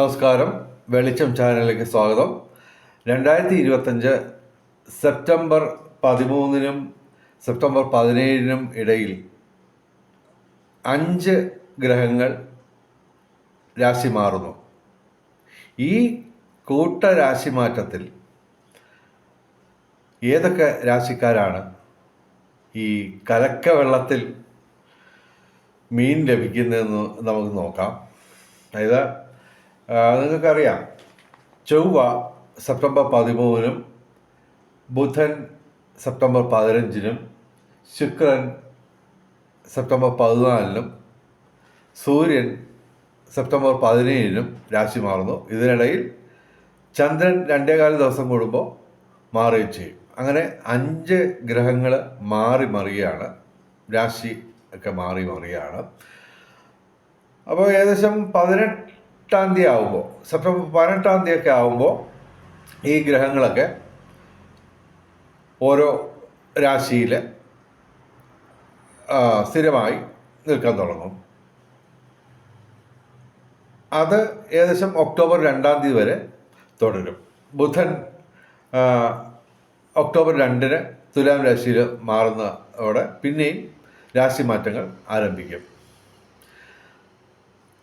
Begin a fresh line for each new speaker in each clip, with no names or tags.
നമസ്കാരം. വെളിച്ചം ചാനലിലേക്ക് സ്വാഗതം. രണ്ടായിരത്തി ഇരുപത്തഞ്ച് സെപ്റ്റംബർ പതിമൂന്നിനും സെപ്റ്റംബർ പതിനേഴിനും ഇടയിൽ അഞ്ച് ഗ്രഹങ്ങൾ രാശി മാറുന്നു. ഈ കൂട്ട രാശിമാറ്റത്തിൽ ഏതൊക്കെ രാശിക്കാരാണ് ഈ കലക്ക വെള്ളത്തിൽ മീൻ ലഭിക്കുന്നതെന്ന് നമുക്ക് നോക്കാം. അതായത് നിങ്ങൾക്കറിയാം. ചൊവ്വ സെപ്റ്റംബർ പതിമൂന്നിനും ബുധൻ സെപ്റ്റംബർ പതിനഞ്ചിനും ശുക്രൻ സെപ്റ്റംബർ പതിനാലിനും സൂര്യൻ സെപ്റ്റംബർ പതിനേഴിനും രാശി മാറുന്നു. ഇതിനിടയിൽ ചന്ദ്രൻ രണ്ടേകാല ദിവസം കൂടുമ്പോൾ മാറുകയും ചെയ്യും. അങ്ങനെ അഞ്ച് ഗ്രഹങ്ങൾ മാറി മറിയാണ് രാശി ഒക്കെ മാറി മറിയാണ് അപ്പോൾ ഏകദേശം പതിനെട്ടാം തീയതി ആകുമ്പോൾ സെപ്റ്റംബർ പതിനെട്ടാം തീയതി ഒക്കെ ആകുമ്പോൾ ഈ ഗ്രഹങ്ങളൊക്കെ ഓരോ രാശിയിൽ സ്ഥിരമായി നിൽക്കാൻ തുടങ്ങും. അത് ഏകദേശം ഒക്ടോബർ രണ്ടാം തീയതി വരെ തുടരും. ബുധൻ ഒക്ടോബർ രണ്ടിന് തുലാം രാശിയിൽ മാറുന്നതോടെ പിന്നെയും രാശി മാറ്റങ്ങൾ ആരംഭിക്കും.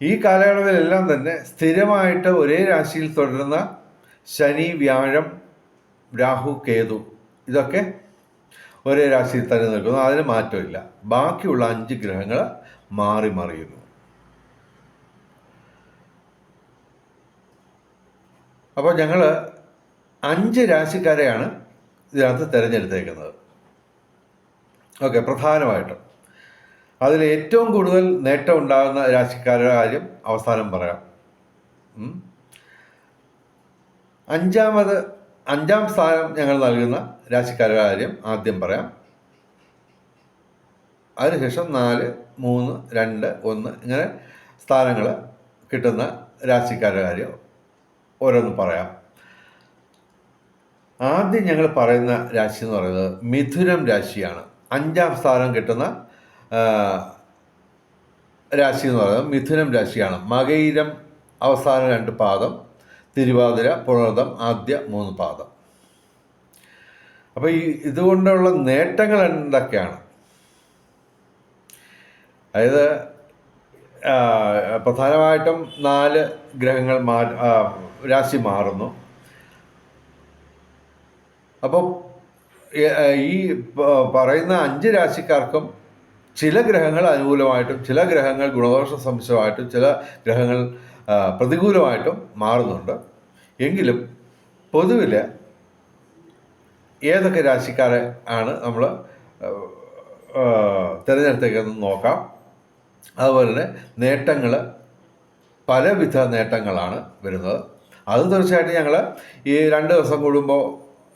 ഈ കാലയളവിലെല്ലാം തന്നെ സ്ഥിരമായിട്ട് ഒരേ രാശിയിൽ തുടരുന്ന ശനി വ്യാഴം രാഹു കേതു ഇതൊക്കെ ഒരേ രാശിയിൽ തന്നെ നിൽക്കുന്നു. അതിന് മാറ്റമില്ല. ബാക്കിയുള്ള അഞ്ച് ഗ്രഹങ്ങൾ മാറി മറിയുന്നു. അപ്പോൾ ഞങ്ങൾ അഞ്ച് രാശിക്കാരെയാണ് ഇതിനകത്ത് തിരഞ്ഞെടുത്തേക്കുന്നത്. ഓക്കെ പ്രധാനമായിട്ടും. അതിൽ ഏറ്റവും കൂടുതൽ നേട്ടം ഉണ്ടാകുന്ന രാശിക്കാരുടെ കാര്യം അവസാനം പറയാം. അഞ്ചാമത് അഞ്ചാം സ്ഥാനം ഞങ്ങൾ നൽകുന്ന രാശിക്കാരുടെ കാര്യം ആദ്യം പറയാം. അതിനുശേഷം നാല് മൂന്ന് രണ്ട് ഒന്ന് ഇങ്ങനെ സ്ഥാനങ്ങൾ കിട്ടുന്ന രാശിക്കാരുടെ കാര്യം ഓരോന്ന് പറയാം. ആദ്യം ഞങ്ങൾ പറയുന്ന രാശി എന്ന് പറയുന്നത് മിഥുനം രാശിയാണ്. അഞ്ചാം സ്ഥാനം കിട്ടുന്ന രാശി എന്ന് പറയുന്നത് മിഥുനം രാശിയാണ്. മകയിരം അവസാന രണ്ട് പാദം തിരുവാതിര പുണർദം ആദ്യ മൂന്ന് പാദം. അപ്പോൾ ഈ ഇതുകൊണ്ടുള്ള നേട്ടങ്ങൾ എന്തൊക്കെയാണ്? അതായത് പ്രധാനമായിട്ടും നാല് ഗ്രഹങ്ങൾ മാ രാശി മാറുന്നു. അപ്പോൾ ഈ പറയുന്ന അഞ്ച് രാശിക്കാർക്കും ചില ഗ്രഹങ്ങൾ അനുകൂലമായിട്ടും ചില ഗ്രഹങ്ങൾ ഗുണദോഷ സംശയമായിട്ടും ചില ഗ്രഹങ്ങൾ പ്രതികൂലമായിട്ടും മാറുന്നുണ്ട്. എങ്കിലും പൊതുവിൽ ഏതൊക്കെ രാശിക്കാരെ ആണ് നമ്മൾ തിരഞ്ഞെടുത്തേക്കെന്ന് നോക്കാം. അതുപോലെ തന്നെ നേട്ടങ്ങൾ പലവിധ നേട്ടങ്ങളാണ് വരുന്നത്. അത് തീർച്ചയായിട്ടും ഞങ്ങൾ ഈ രണ്ട് ദിവസം കൂടുമ്പോൾ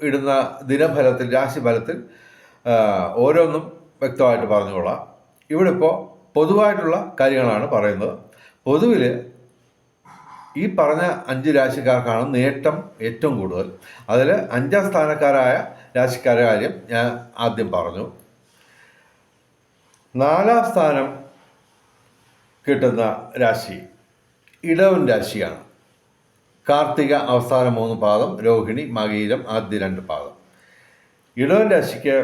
ഇടുന്ന ദിനഫലത്തിൽ രാശിഫലത്തിൽ ഓരോന്നും വ്യക്തമായിട്ട് പറഞ്ഞുകൊള്ളാം. ഇവിടെ ഇപ്പോൾ പൊതുവായിട്ടുള്ള കാര്യങ്ങളാണ് പറയുന്നത്. പൊതുവിൽ ഈ പറഞ്ഞ അഞ്ച് രാശിക്കാർക്കാണ് നേട്ടം ഏറ്റവും കൂടുതൽ. അതിൽ അഞ്ചാം സ്ഥാനക്കാരായ രാശിക്കാരുടെ കാര്യം ഞാൻ ആദ്യം പറഞ്ഞു. നാലാം സ്ഥാനം കിട്ടുന്ന രാശി ഇടവൻ രാശിയാണ്. കാർത്തിക അവസാന മൂന്ന് പാദം രോഹിണി മകീരം ആദ്യ രണ്ട് പാദം. ഇടവൻ രാശിക്ക്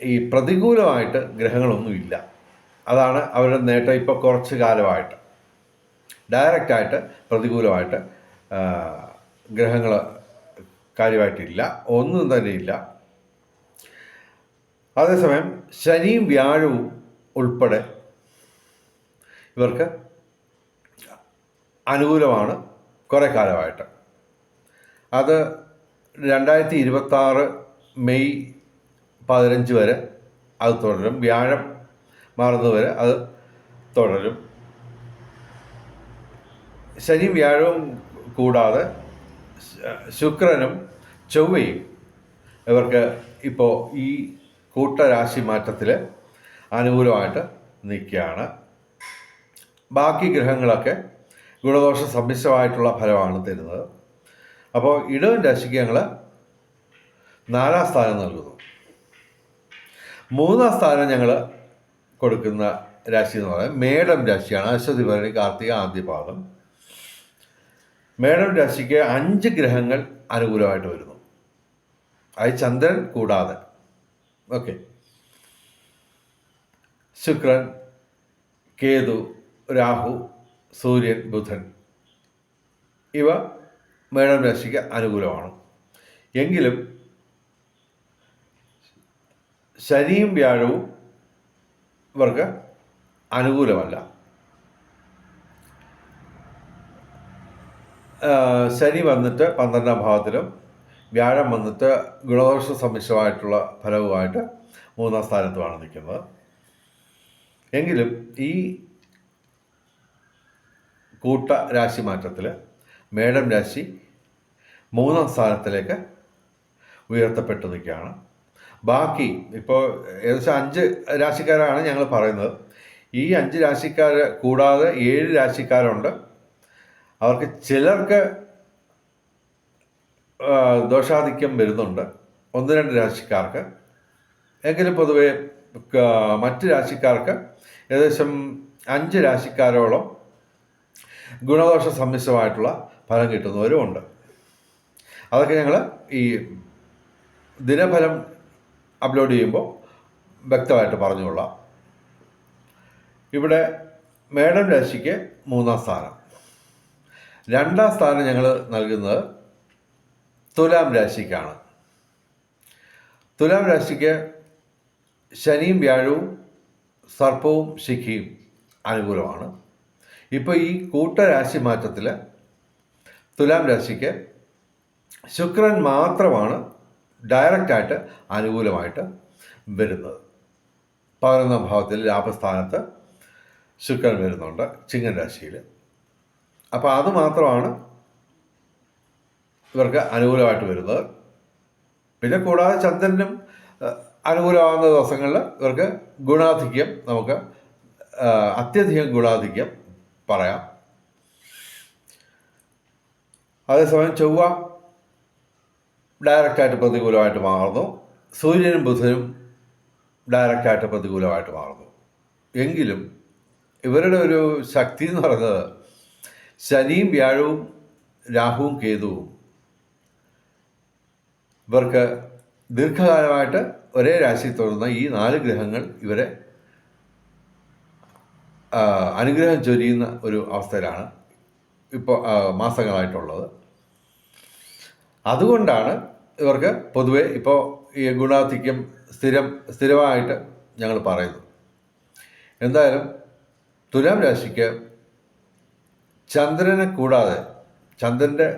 ഈ പ്രതികൂലമായിട്ട് ഗ്രഹങ്ങളൊന്നുമില്ല. അതാണ് അവരുടെ നേട്ടം ഇപ്പോൾ കുറച്ച് കാലമായിട്ട്. ഡയറക്റ്റായിട്ട് പ്രതികൂലമായിട്ട് ഗ്രഹങ്ങൾ കാര്യമായിട്ടില്ല ഒന്നും തന്നെ ഇല്ല. അതേസമയം ശനിയും വ്യാഴവും ഉൾപ്പെടെ ഇവർക്ക് അനുകൂലമാണ് കുറേ കാലമായിട്ട്. അത് രണ്ടായിരത്തി ഇരുപത്തി മെയ് പതിനഞ്ച് വരെ അത് തുടരും. വ്യാഴം മാറുന്നത് വരെ അത് തുടരും. ശനി വ്യാഴവും കൂടാതെ ശുക്രനും ചൊവ്വയും ഇവർക്ക് ഇപ്പോൾ ഈ കൂട്ടരാശി മാറ്റത്തിൽ അനുകൂലമായിട്ട് നിൽക്കുകയാണ്. ബാക്കി ഗ്രഹങ്ങളൊക്കെ ഗുണദോഷ സമ്മിശ്രമായിട്ടുള്ള ഫലമാണ് തരുന്നത്. അപ്പോൾ ഇടവൻ രാശിക്ക് ഞങ്ങൾ നാലാം സ്ഥാനം നൽകുന്നു. മൂന്നാം സ്ഥാനം ഞങ്ങൾ കൊടുക്കുന്ന രാശി എന്ന് പറയുന്നത് മേടം രാശിയാണ്. അശ്വതി ഭരണി കാർത്തിക ഭാഗം മേടം രാശിക്ക് അഞ്ച് ഗ്രഹങ്ങൾ അനുകൂലമായിട്ട് വരുന്നു. അത് ചന്ദ്രൻ കൂടാതെ. ഓക്കെ. ശുക്രൻ കേതു രാഹു സൂര്യൻ ബുധൻ. ഇവ മേടം രാശിക്ക് അനുകൂലമാണ്. എങ്കിലും ശനിയും വ്യാഴവും ഇവർക്ക് അനുകൂലമല്ല. ശനി വന്നിട്ട് പന്ത്രണ്ടാം ഭാവത്തിലും വ്യാഴം വന്നിട്ട് ഗുണദോഷ സമ്മിശ്രമായിട്ടുള്ള ഫലവുമായിട്ട് മൂന്നാം സ്ഥാനത്തുമാണ് നിൽക്കുന്നത്. എങ്കിലും ഈ കൂട്ട രാശി മാറ്റത്തിൽ മേടം രാശി മൂന്നാം സ്ഥാനത്തിലേക്ക് ഉയർത്തപ്പെട്ടു നിൽക്കുകയാണ്. ബാക്കി ഇപ്പോൾ ഏകദേശം അഞ്ച് രാശിക്കാരാണ് ഞങ്ങൾ പറയുന്നത്. ഈ അഞ്ച് രാശിക്കാർ കൂടാതെ ഏഴ് രാശിക്കാരുണ്ട്. അവർക്ക് ചിലർക്ക് ദോഷാധിക്യം വരുന്നുണ്ട്. ഒന്ന് രണ്ട് രാശിക്കാർക്ക്. എങ്കിലും പൊതുവേ മറ്റ് രാശിക്കാർക്ക് ഏകദേശം അഞ്ച് രാശിക്കാരോളം ഗുണദോഷ സമ്മിശ്രമായിട്ടുള്ള ഫലം കിട്ടുന്നവരും ഉണ്ട്. അതൊക്കെ ഞങ്ങൾ ഈ ദിനഫലം അപ്ലോഡ് ചെയ്യുമ്പോൾ വ്യക്തമായിട്ട് പറഞ്ഞുകൊള്ളാം. ഇവിടെ മേഡം രാശിക്ക് മൂന്നാം സ്ഥാനം. രണ്ടാം സ്ഥാനം ഞങ്ങൾ നൽകുന്നത് തുലാം രാശിക്കാണ്. തുലാം രാശിക്ക് ശനിയും വ്യാഴവും സർപ്പവും ശിഖിയും അനുകൂലമാണ്. ഇപ്പോൾ ഈ കൂട്ടരാശി മാറ്റത്തിൽ തുലാം രാശിക്ക് ശുക്രൻ മാത്രമാണ് ഡയറക്റ്റായിട്ട് അനുകൂലമായിട്ട് വരുന്നത്. പതിനൊന്നാം ഭാവത്തിൽ ലാഭസ്ഥാനത്ത് ശുക്രൻ വരുന്നുണ്ട് ചിങ്ങൻ രാശിയിൽ അപ്പോൾ അത് മാത്രമാണ് ഇവർക്ക് അനുകൂലമായിട്ട് വരുന്നത്. പിന്നെ കൂടാതെ ചന്ദ്രനും അനുകൂലമാകുന്ന ദിവസങ്ങളിൽ ഇവർക്ക് ഗുണാധിക്യം നമുക്ക് അത്യധികം ഗുണാധിക്യം പറയാം. അതേസമയം ചൊവ്വ ഡയറക്റ്റായിട്ട് പ്രതികൂലമായിട്ട് മാറുന്നു. സൂര്യനും ബുധനും ഡയറക്റ്റായിട്ട് പ്രതികൂലമായിട്ട് മാറുന്നു. എങ്കിലും ഇവരുടെ ഒരു ശക്തി എന്ന് പറയുന്നത് ശനിയും വ്യാഴവും രാഹുവും കേതുവും ഇവർക്ക് ദീർഘകാലമായിട്ട് ഒരേ രാശിയിൽ തുടർന്ന ഈ നാല് ഗ്രഹങ്ങൾ ഇവരെ അനുഗ്രഹം ചൊരിയുന്ന ഒരു അവസ്ഥയിലാണ് ഇപ്പോൾ മാസങ്ങളായിട്ടുള്ളത്. അതുകൊണ്ടാണ് ഇവർക്ക് പൊതുവെ ഇപ്പോൾ ഈ ഗുണാധിക്യം സ്ഥിരം സ്ഥിരമായിട്ട് ഞങ്ങൾ പറയുന്നു. എന്തായാലും തുലാം രാശിക്ക് ചന്ദ്രനെ കൂടാതെ ചന്ദ്രന്റെ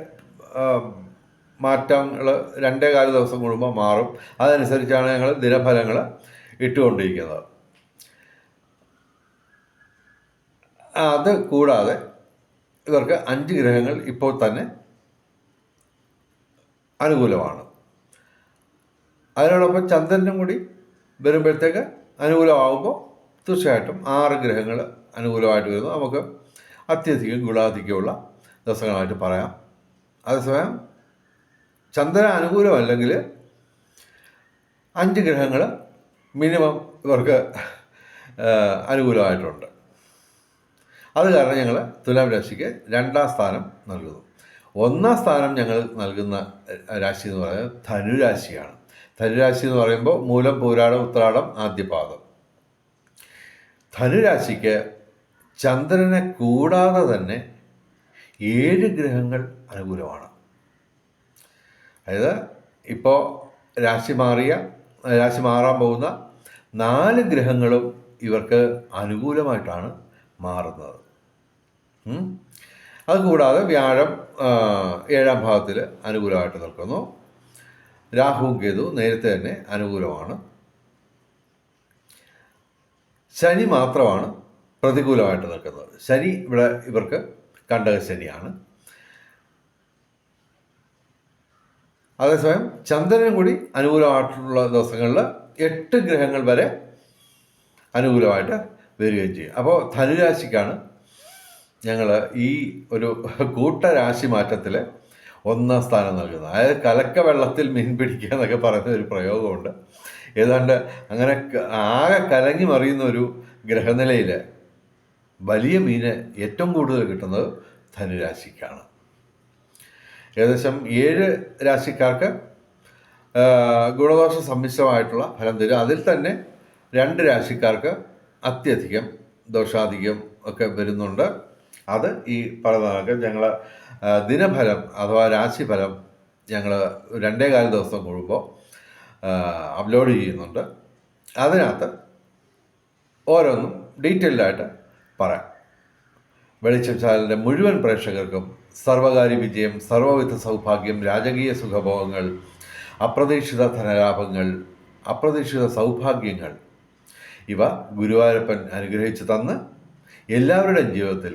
മാറ്റങ്ങൾ രണ്ടേ കാല ദിവസം കൂടുമ്പോൾ മാറും. അതനുസരിച്ചാണ് ഞങ്ങൾ ദിനഫലങ്ങൾ ഇട്ടുകൊണ്ടിരിക്കുന്നത്. അത് കൂടാതെ ഇവർക്ക് അഞ്ച് ഗ്രഹങ്ങൾ ഇപ്പോൾ തന്നെ അനുകൂലമാണ്. അതിനോടൊപ്പം ചന്ദ്രനും കൂടി വരുമ്പോഴത്തേക്ക് അനുകൂലമാകുമ്പോൾ തീർച്ചയായിട്ടും ആറ് ഗ്രഹങ്ങൾ അനുകൂലമായിട്ട് വരുന്നു. നമുക്ക് അത്യധികം ഗുണാധിക്യമുള്ള ദിവസങ്ങളായിട്ട് പറയാം. അതേസമയം ചന്ദ്രൻ അനുകൂലമല്ലെങ്കിൽ അഞ്ച് ഗ്രഹങ്ങൾ മിനിമം ഇവർക്ക് അനുകൂലമായിട്ടുണ്ട്. അത് കാരണം ഞങ്ങൾ തുലാം രാശിക്ക് രണ്ടാം സ്ഥാനം നൽകുന്നു. ഒന്നാം സ്ഥാനം ഞങ്ങൾ നൽകുന്ന രാശി എന്ന് പറയുന്നത് ധനുരാശിയാണ്. ധനുരാശി എന്ന് പറയുമ്പോൾ മൂലം പൂരാടം ഉത്രാടം ആദ്യപാദം. ധനുരാശിക്ക് ചന്ദ്രനെ കൂടാതെ തന്നെ ഏഴ് ഗ്രഹങ്ങൾ അനുകൂലമാണ്. അതായത് ഇപ്പോൾ രാശി മാറിയ രാശി മാറാൻ പോകുന്ന നാല് ഗ്രഹങ്ങളും ഇവർക്ക് അനുകൂലമായിട്ടാണ് മാറുന്നത്. അതുകൂടാതെ വ്യാഴം ഏഴാം ഭാവത്തിൽ അനുകൂലമായിട്ട് നിൽക്കുന്നു. രാഹു കേതു നേരത്തെ തന്നെ അനുകൂലമാണ്. ശനി മാത്രമാണ് പ്രതികൂലമായിട്ട് നിൽക്കുന്നത്. ശനി ഇവിടെ ഇവർക്ക് കണ്ടക ശനിയാണ്. അതേസമയം ചന്ദ്രനും കൂടി അനുകൂലമായിട്ടുള്ള ദിവസങ്ങളിൽ എട്ട് ഗ്രഹങ്ങൾ വരെ അനുകൂലമായിട്ട് വരികയും ചെയ്യും. അപ്പോൾ ധനുരാശിക്കാണ് ഞങ്ങൾ ഈ ഒരു കൂട്ടരാശി മാറ്റത്തിൽ ഒന്നാം സ്ഥാനം നൽകുന്നത് അതായത് കലക്ക വെള്ളത്തിൽ മീൻ പിടിക്കുക എന്നൊക്കെ പറയുന്ന ഒരു പ്രയോഗമുണ്ട്. ഏതാണ്ട് അങ്ങനെ ആകെ കലങ്ങി മറിയുന്ന ഒരു ഗ്രഹനിലയിൽ വലിയ മീന് ഏറ്റവും കൂടുതൽ കിട്ടുന്നത് ധനുരാശിക്കാണ്. ഏകദേശം ഏഴ് രാശിക്കാർക്ക് ഗുണദോഷ സമ്മിശ്രമായിട്ടുള്ള ഫലം തരും. അതിൽ തന്നെ രണ്ട് രാശിക്കാർക്ക് അത്യധികം ദോഷാധികം ഒക്കെ വരുന്നുണ്ട്. അത് ഈ പറഞ്ഞ ഞങ്ങൾ ദിനഫലം അഥവാ രാശിഫലം ഞങ്ങൾ രണ്ടേ കാല ദിവസം കൂടുമ്പോൾ അപ്ലോഡ് ചെയ്യുന്നുണ്ട്. അതിനകത്ത് ഓരോന്നും ഡീറ്റെയിൽഡായിട്ട് പറയാം. വെളിച്ചം ചാനലിന്റെ മുഴുവൻ പ്രേക്ഷകർക്കും സർവകാര്യ വിജയം സർവവിധ സൗഭാഗ്യം രാജകീയ സുഖഭോഗങ്ങൾ അപ്രതീക്ഷിത ധനലാഭങ്ങൾ അപ്രതീക്ഷിത സൗഭാഗ്യങ്ങൾ ഇവ ഗുരുവായൂരപ്പൻ അനുഗ്രഹിച്ചു തന്ന് എല്ലാവരുടെയും ജീവിതത്തിൽ